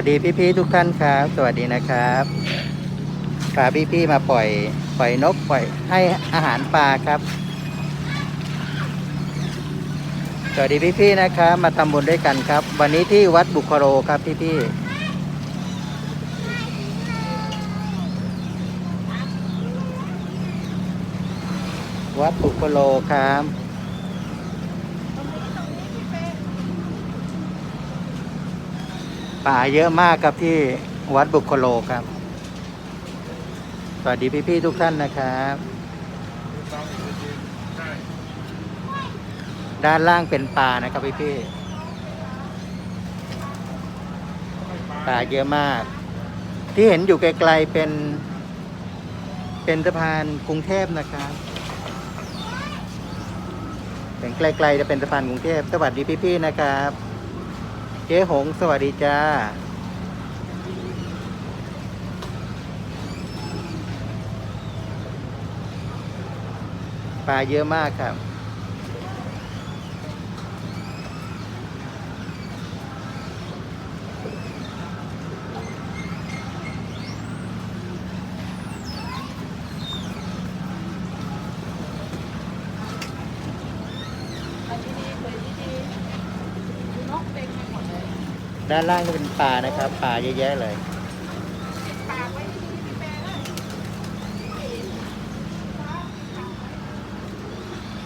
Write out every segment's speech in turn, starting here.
สวัสดีพี่ๆทุกท่านครับ สวัสดีนะครับพาพี่ๆมาปล่อยปล่อยนกปล่อยให้อาหารปลาครับ สวัสดีพี่ๆนะครับ มาทำบุญด้วยกันครับ วันนี้ที่วัดบุคโรครับพี่ๆวัดบุคโรครับ ป่าเยอะมากครับที่วัดบุคโลครับ สวัสดีพี่ๆทุกท่านนะครับ ด้านล่างเป็นป่านะครับพี่ๆป่าเยอะมาก ที่เห็นอยู่ไกลๆเป็น เป็นสะพานกรุงเทพนะครับเห็นไกลๆจะเป็นสะพานกรุงเทพสวัสดีพี่ๆนะครับ จ๊หง สวัสดีจ้า ปลาเยอะมากครับ ไปดีๆไปดีๆนกเต็มไปหมดเลย ด้านล่างก็เป็นปลานะครับ ปลาเยอะแยะเลยปิดปากไว้ดีพี่แปรเลย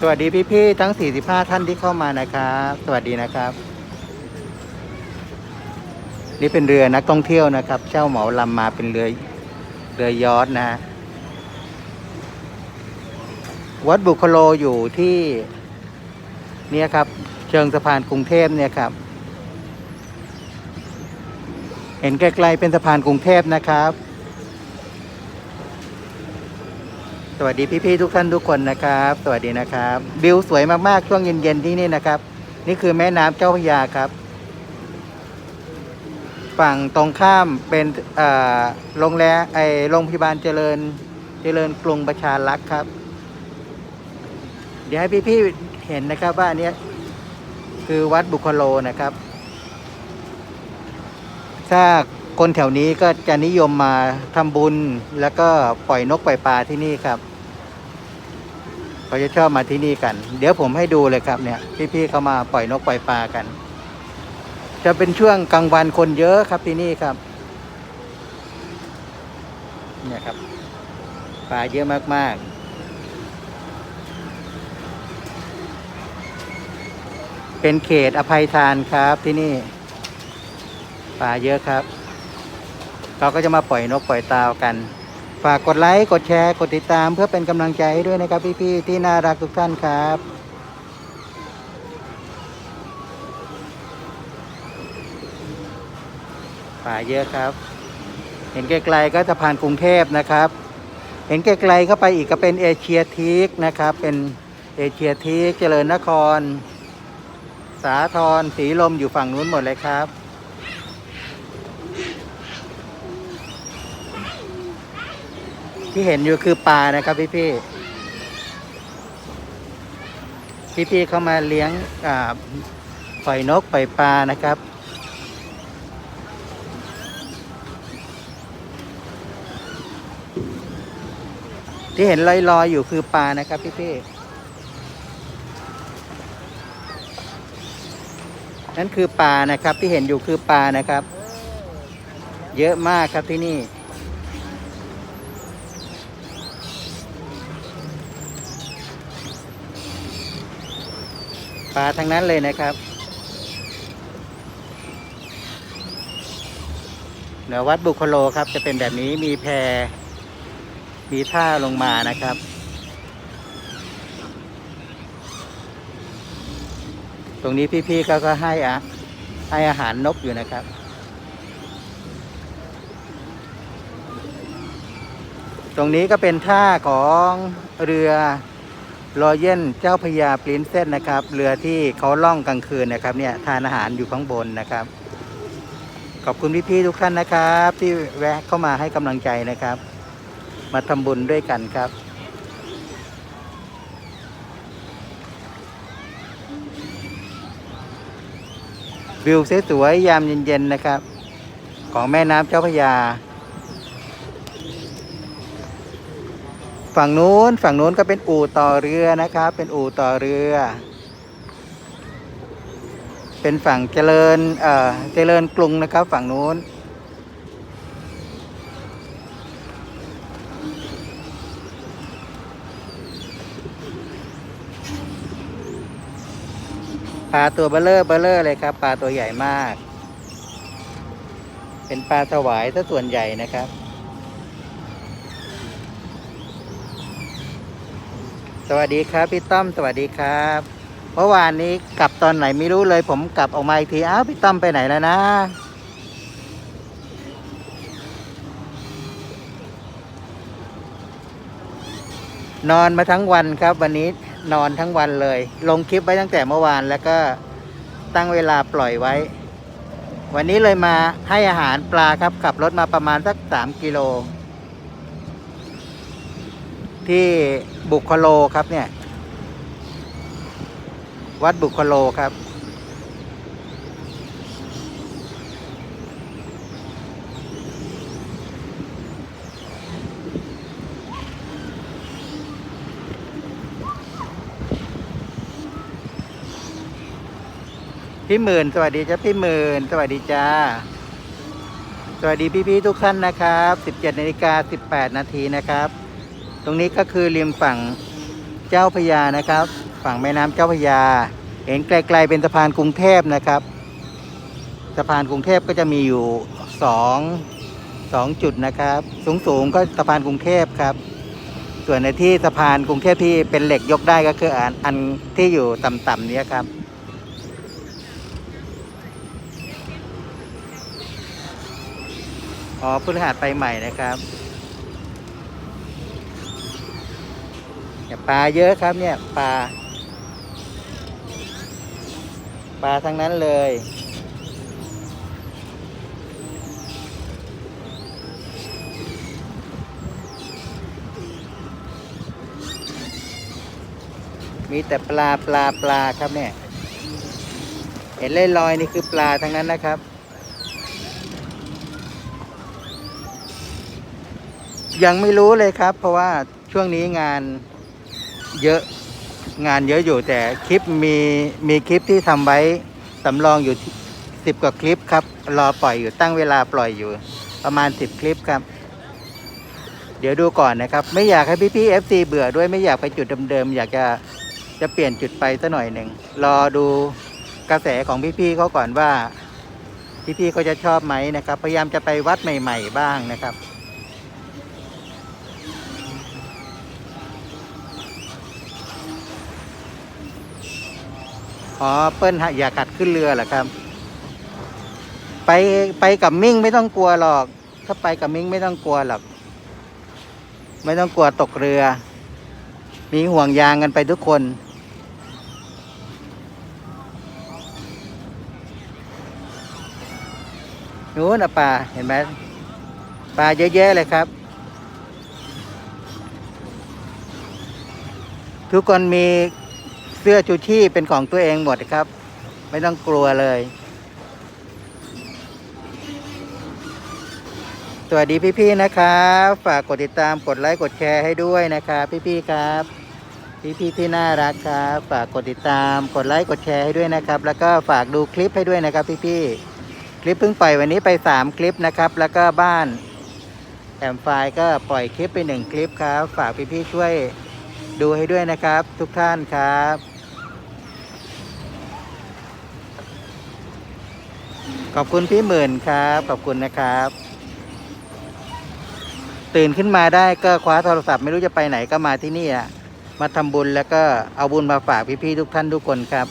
สวัสดีพี่ๆทั้ง 45 ท่านที่เข้ามานะครับ สวัสดีนะครับ นี่เป็นเรือนักท่องเที่ยวนะครับ เช่าเหมาลำมาเป็นเรือเรือยอทนะฮะวัดบุคโลอยู่ที่ เนี่ยครับ เชิงสะพานกรุงเทพเนี่ยครับ เห็นไกลๆเป็นสะพานกรุงเทพนะครับ สวัสดีพี่ๆทุกท่านทุกคนนะครับ สวัสดีนะครับวิวสวยมากๆช่วงเย็นๆที่นี่นะครับ นี่คือแม่น้ำเจ้าพระยาครับ ฝั่งตรงข้ามเป็นอ่อโรงแรมไอโรงพยาบาลเจริญเจริญกรุงประชารักษ์ครับ เดี๋ยวให้พี่ๆเห็นนะครับว่าอันนี้คือวัดบุคโลนะครับ ถ้าคนแถวนี้ก็จะนิยมมาทำบุญ แล้วก็ปล่อยนกปล่อยปลาที่นี่ครับเขาจะชอบมาที่นี่กัน เดี๋ยวผมให้ดูเลยครับเนี่ย พี่ๆเขามาปล่อยนกปล่อยปลากัน จะเป็นช่วงกลางวันคนเยอะครับที่นี่ครับ เนี่ยครับปลาเยอะมากๆเป็นเขตอภัยทานครับที่นี่ ปลาเยอะครับ เราก็จะมาปล่อยนกปล่อยตาวกัน ฝากกดไลค์กดแชร์กดติดตามเพื่อเป็นกำลังใจให้ด้วยนะครับพี่ๆที่น่ารักทุกท่านครับป่าเยอะครับ เห็นไกลๆก็สะพานกรุงเทพนะครับ เห็นไกลๆเข้าไปอีกก็เป็นเอเชียทีกนะครับ เป็นเอเชียทีกเจริญนคร สาทรสีลมอยู่ฝั่งนู้นหมดเลยครับ ที่เห็นอยู่คือปลานะครับพี่พี่พี่พี่เข้ามาเลี้ยงอ่าปล่อยนกปล่อยปลานะครับ ที่เห็นลอยๆอยู่คือปลานะครับพี่พี่นั่นคือปลานะครับที่เห็นอยู่คือปลานะครับ เยอะมากครับที่นี่ ปลาทั้งนั้นเลยนะครับ เหนือวัดบุคโลครับ จะเป็นแบบนี้มีแพมีท่าลงมานะครับ ตรงนี้พี่ๆเขาก็ให้อะให้อาหารนกอยู่นะครับตรงนี้ก็เป็นท่าของเรือ รอเย็นเจ้าพระยาปรินเซสนะครับ เรือที่เขาล่องกลางคืนนะครับเนี่ยทานอาหารอยู่ข้างบนนะครับ ขอบคุณพี่ๆทุกท่านนะครับ ที่แวะเข้ามาให้กำลังใจนะครับ มาทำบุญด้วยกันครับวิวสวยๆยามเย็นๆนะครับ ของแม่น้ำเจ้าพระยา ฝั่งนู้นฝั่งนู้นก็เป็นอู่ต่อเรือนะครับ เป็นอู่ต่อเรือ เป็นฝั่งเจริญเอ่อเจริญกรุงนะครับ ฝั่งนู้น ปลาตัวเบลเลอร์เบลเลอร์เลยครับ ปลาตัวใหญ่มาก เป็นปลาถวายซะส่วนใหญ่นะครับ สวัสดีครับพี่ต้อมสวัสดีครับเมื่อวานนี้กลับตอนไหนไม่รู้เลย ผมกลับออกมาอีกทีอ้าวพี่ต้อมไปไหนแล้วนะ นอนมาทั้งวันครับ วันนี้นอนทั้งวันเลย ลงคลิปไว้ตั้งแต่เมื่อวานแล้วก็ตั้งเวลาปล่อยไว้ วันนี้เลยมาให้อาหารปลาครับขับรถมาประมาณสักสามกิโล ที่บุคโลครับเนี่ย วัดบุคโลครับ พี่หมื่น สวัสดีจ้าพี่หมื่น สวัสดีจ้าสวัสดีพี่ ๆ ทุกท่านนะครับ 17นาฬิกา18 นาทีนะครับ ตรงนี้ก็คือริมฝั่งเจ้าพยานะครับ ฝั่งแม่น้ำเจ้าพยา เห็นไกลๆเป็นสะพานกรุงเทพนะครับ สะพานกรุงเทพก็จะมีอยู่สองสองจุดนะครับ สูงๆก็สะพานกรุงเทพครับ ส่วนในที่สะพานกรุงเทพที่เป็นเหล็กยกได้ก็คืออันอันที่อยู่ต่ำๆเนี้ยครับอ๋อพฤหัสไปใหม่นะครับ เนี่ยปลาเยอะครับเนี่ยปลาปลาทั้งนั้นเลย มีแต่ปลาปลาปลาครับเนี่ย เห็นเล่ลอยนี่คือปลาทั้งนั้นนะครับยังไม่รู้เลยครับ เพราะว่าช่วงนี้งาน เยอะงานเยอะอยู่แต่คลิปมีมีคลิปที่ทำไว้สำรองอยู่สิบกว่าคลิปครับ รอปล่อยอยู่ตั้งเวลาปล่อยอยู่ ประมาณสิบคลิปครับ เดี๋ยวดูก่อนนะครับ ไม่อยากให้พี่พี่เอฟซีเบื่อด้วยไม่อยากไปจุดเดิมๆอยากจะจะเปลี่ยนจุดไปสักหน่อยหนึ่งรอดูกระแสของพี่พี่ๆเขาก่อนว่าพี่พี่ๆเขาจะชอบไหมนะครับ พยายามจะไปวัดใหม่ ๆ บ้างนะครับ อ๋อ เปิ้ลฮะอย่ากัดขึ้นเรือเหรอครับ ไปไปกับมิ่งไม่ต้องกลัวหรอก ถ้าไปกับมิ่งไม่ต้องกลัวหรอก ไม่ต้องกลัวตกเรือ มีห่วงยางกันไปทุกคนนู้นนะปลาเห็นไหมปลาเยอะแยะเลยครับ ทุกคนมี เสื้อชูชีพเป็นของตัวเองหมดครับ ไม่ต้องกลัวเลย สวัสดีพี่ๆนะครับ ฝากกดติดตามกดไลค์กดแชร์ให้ด้วยนะครับพี่ๆครับ พี่ๆที่น่ารักครับ ฝากกดติดตามกดไลค์กดแชร์ให้ด้วยนะครับ แล้วก็ฝากดูคลิปให้ด้วยนะครับ พี่ๆคลิปเพิ่งปล่อยวันนี้ไปสามคลิปนะครับ แล้วก็บ้านแอมไฟก็ปล่อยคลิปไปหนึ่งคลิปครับ ฝากพี่ๆช่วยดูให้ด้วยนะครับ ทุกท่านครับ ขอบคุณพี่หมื่นครับ ขอบคุณนะครับ ตื่นขึ้นมาได้ก็คว้าโทรศัพท์ไม่รู้จะไปไหนก็มาที่นี่อะมาทำบุญแล้วก็เอาบุญมาฝากพี่ๆทุกท่านทุกคนครับ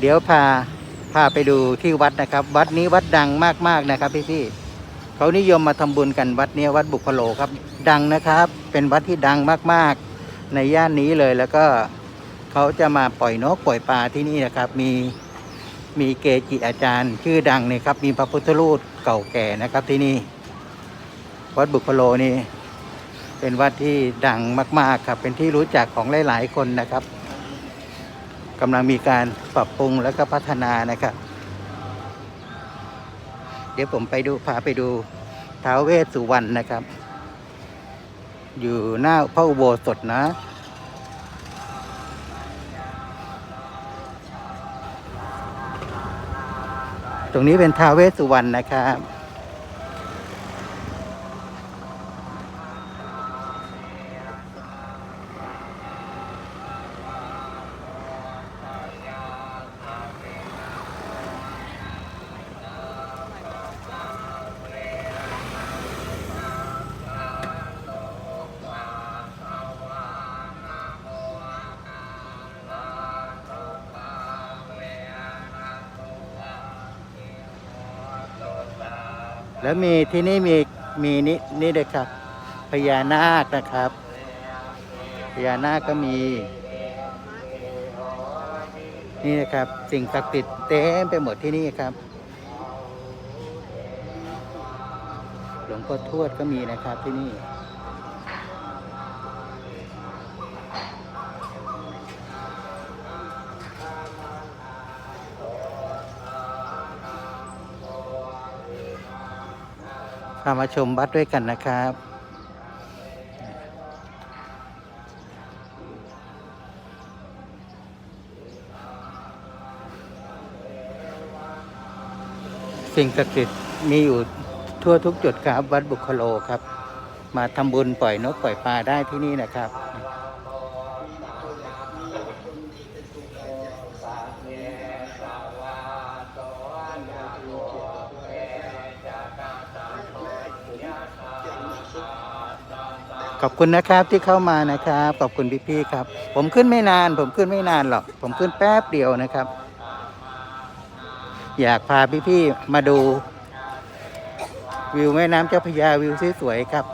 เดี๋ยวพาพาไปดูที่วัดนะครับ วัดนี้วัดดังมากๆนะครับพี่ๆเขานิยมมาทำบุญกันวัดนี้วัดบุคโลครับ ดังนะครับ เป็นวัดที่ดังมากๆ ในย่านนี้เลยแล้วก็เขาจะมาปล่อยนกปล่อยปลาที่นี่นะครับ มีมีเกจิอาจารย์ ชื่อดังเนี่ยครับ มีพระพุทธรูปเก่าแก่นะครับที่นี่ วัดบุคโลนี่เป็นวัดที่ดังมาก ๆ ครับ เป็นที่รู้จักของหลาย ๆ คนนะครับ กำลังมีการปรับปรุงแล้วก็พัฒนานะครับ เดี๋ยวผมไปดูพาไปดูท้าวเวสสุวรรณนะครับ อยู่หน้าพระอุโบสถนะตรงนี้เป็นท้าวเวสสุวรรณนะครับ แล้วมีที่นี่มีมีนี่นี่เลยครับ พญานาคนะครับ พญานาคก็มี นี่นะครับ สิ่งศักดิ์สิทธิ์เต็มไปหมดที่นี่ครับ หลวงพ่อทวดก็มีนะครับที่นี่ามาชมวัดด้วยกันนะครับ สิ่งศักดิ์สิทธิ์มีอยู่ทั่วทุกจุดครับวัดบุคโลครับ มาทำบุญปล่อยนกปล่อยปลาได้ที่นี่นะครับ ขอบคุณนะครับที่เข้ามานะครับ ขอบคุณพี่ๆครับ ผมขึ้นไม่นาน ผมขึ้นไม่นานหรอก ผมขึ้นแป๊บเดียวนะครับ อยากพาพี่ๆมาดู วิวแม่น้ำเจ้าพระยาวิวสวยๆครับ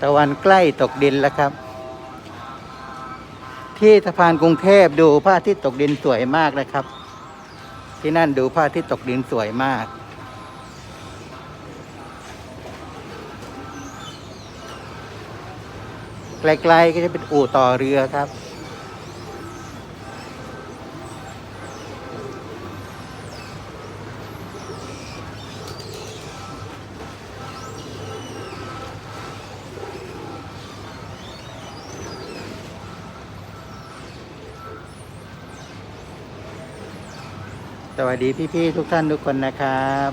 ตะวันใกล้ตกดินแล้วครับ ที่สะพานกรุงเทพดูพระอาทิตย์ตกดินสวยมากนะครับ ที่นั่นดูพระอาทิตย์ตกดินสวยมาก ไกลๆก็จะเป็นอู่ต่อเรือครับ วัสดีพี่ๆทุกท่านทุกคนนะครับ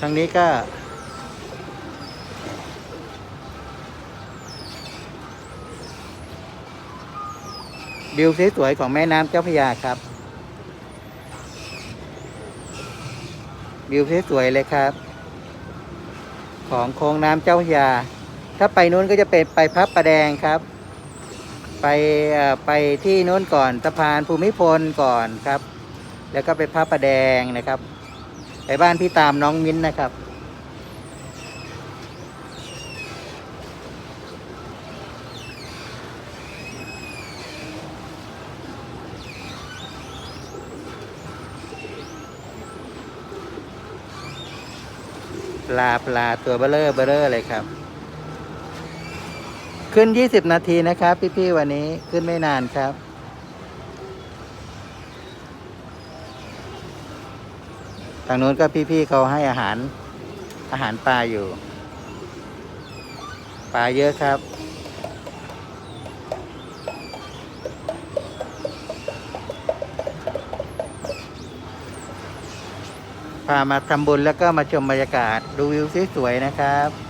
ทางนี้ก็วิวสวยๆของแม่น้ำเจ้าพระยาครับวิวสวยๆเลยครับ ของโค้งน้ำเจ้าพระยา ถ้าไปนู้นก็จะเป็นไปพับประแดงครับ ไปไปที่นู้นก่อนสะพานภูมิพลก่อนครับ แล้วก็ไปพระประแดงนะครับ ไปบ้านพี่ตามน้องมิ้นนะครับ ปลาปลาตัวเบลเลอร์เบลเลอร์เลยครับ ขึ้น 20 นาทีนะครับ พี่ๆวันนี้ขึ้นไม่นานครับ ทางนู้นก็พี่ๆเขาให้อาหารอาหารปลาอยู่ ปลาเยอะครับ พามาทำบุญแล้วก็มาชมบรรยากาศ ดูวิวสวยๆนะครับ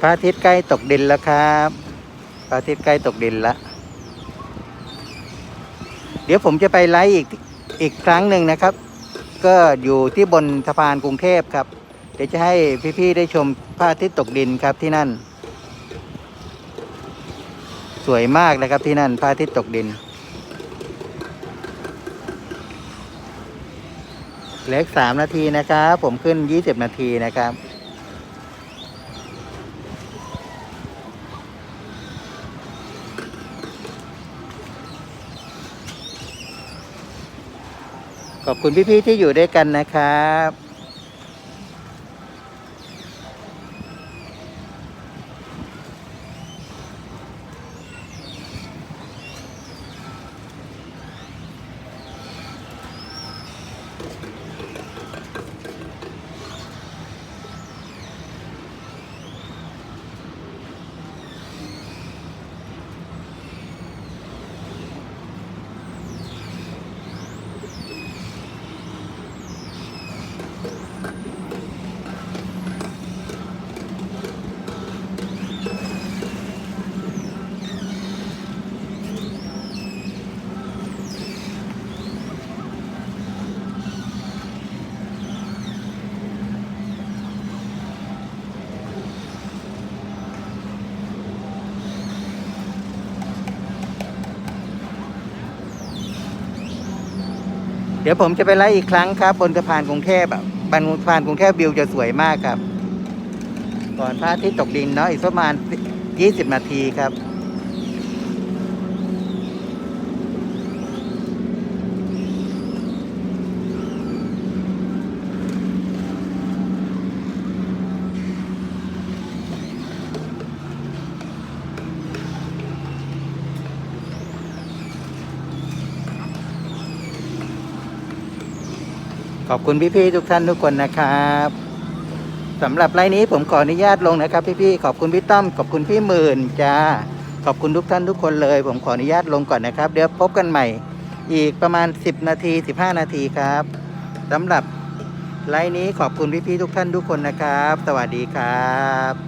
พระอาทิตย์ใกล้ตกดินแล้วครับพระอาทิตย์ใกล้ตกดินแล้วเดี๋ยวผมจะไปไลฟ์อีกอีกครั้งหนึ่งนะครับ ก็อยู่ที่บนสะพานกรุงเทพครับ เดี๋ยวจะให้พี่ๆได้ชมพระอาทิตย์ตกดินครับที่นั่น สวยมากนะครับที่นั่นพระอาทิตย์ตกดิน เหลืออีกสามนาทีนะครับ ผมขึ้นยี่สิบนาทีนะครับ ขอบคุณพี่ๆที่อยู่ด้วยกันนะครับ ดี๋ยวผมจะไปไล่อีกครั้งครับ บนสะพานกรุงเทพอะบนสะพานกรุงเทพวิวจะสวยมากครับ ก่อนพระอาทิตย์ตกดินเนาะอีกประมาณ 20 นาทีครับ ขอบคุณพี่ๆทุกท่านทุกคนนะครับสำหรับไลน์นี้ผมขออนุญาตลงนะครับ พี่ๆขอบคุณพี่ต้อมขอบคุณพี่หมื่นจ้าขอบคุณทุกท่านทุกคนเลย ผมขออนุญาตลงก่อนนะครับ เดี๋ยวพบกันใหม่ อีกประมาณ 10 นาที 15 นาทีครับสำหรับไลน์นี้ขอบคุณพี่ๆทุกท่านทุกคนนะครับ สวัสดีครับ